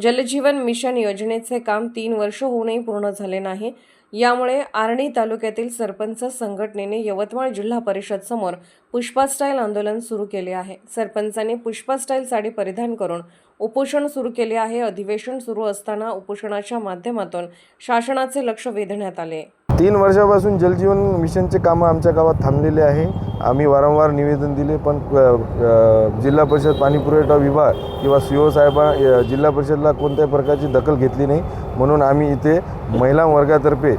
जलजीवन mission योजनेचे काम तीन वर्ष होऊनही पूर्ण झाले नाही. यामुळे आर्णी तालुक्यातील सरपंच संघटनेने यवतमाळ जिल्हा परिषद समोर पुष्पा स्टाईल आंदोलन सुरू केले आहे. सरपंचांनी पुष्पा स्टाईल साडी परिधान करून उपोषण सुरू केले आहे. अधिवेशन सुरू असताना उपोषणाच्या माध्यमातून शासनाचे लक्ष वेधण्यात आले. तीन वर्षापासून जलजीवन मिशनचे कामं आमच्या गावात थांबलेले आहे. आम्ही वारंवार निवेदन दिले पण जिल्हा परिषद पाणीपुरवठा विभाग किंवा सी ओ साहेबा जिल्हा परिषदला कोणत्याही प्रकारची दखल घेतली नाही. म्हणून आम्ही इथे महिला वर्गातर्फे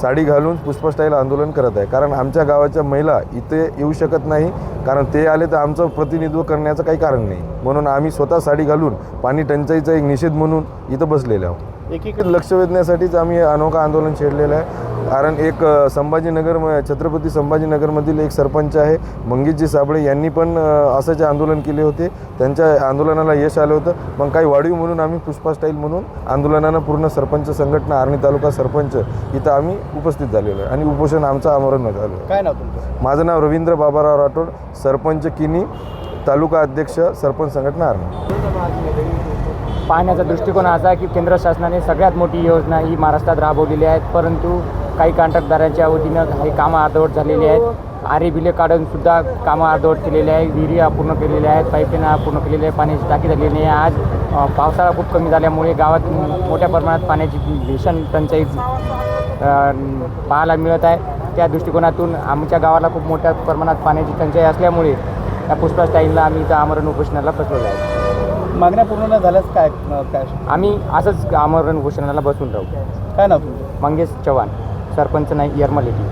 साडी घालून पुष्पस्टाईल आंदोलन करत आहे. कारण आमच्या गावाच्या महिला इथे येऊ शकत नाही. कारण ते आले तर आमचं प्रतिनिधित्व करण्याचं काही कारण नाही. म्हणून आम्ही स्वतः साडी घालून पाणी टंचाईचा एक निषेध म्हणून इथं बसलेलो आहोत. एकीकडे लक्ष वेधण्यासाठीच आम्ही अनोखा आंदोलन छेडलेलं आहे. कारण एक संभाजीनगर म- छत्रपती संभाजीनगरमधील एक सरपंच आहे मंगेशजी साबळे यांनी पण असंच आंदोलन केले होते. त्यांच्या आंदोलनाला यश आलं होतं. मग काही वाढीव म्हणून आम्ही पुष्पा स्टाईल म्हणून आंदोलनानं पूर्ण सरपंच संघटना आर्णी तालुका सरपंच इथं आम्ही उपस्थित झालेलो आहे. आणि उपोषण आमचं आमरण झालं आहे. काय नाव तुमचं? माझं नाव रवींद्र बाबाराव राठोड सरपंच किनी तालुका अध्यक्ष सरपंच संघटना आर्णी. पाहण्याचा दृष्टिकोन असा आहे की केंद्र शासनाने सगळ्यात मोठी योजना ही महाराष्ट्रात राबवलेली आहेत परंतु काही कॉन्ट्रॅक्टदारांच्या वतीनं हे कामं अर्धवट झालेली आहेत. आरे बिले काढून सुद्धा कामं अर्धवट केलेले आहे विहिरी अपूर्ण केलेल्या आहेत. पाईपलाईन अपूर्ण केलेली आहे पाण्याची टाकी झालेली नाही आज पावसाळा खूप कमी झाल्यामुळे गावात मोठ्या प्रमाणात पाण्याची भीषण टंचाई पाहायला मिळत आहे. त्या दृष्टिकोनातून आमच्या गावाला खूप मोठ्या प्रमाणात पाण्याची टंचाई असल्यामुळे या पुष्पा स्टाईलला आम्ही इथं आमरण उपोषणाला बसवलं आहे. मागण्या पूर्ण न झाल्यास काय काय? आम्ही असंच आमरण उपोषणाला बसून राहू. काय तुमचं? मंगेश चव्हाण. सरपंच नाही यरमलेटी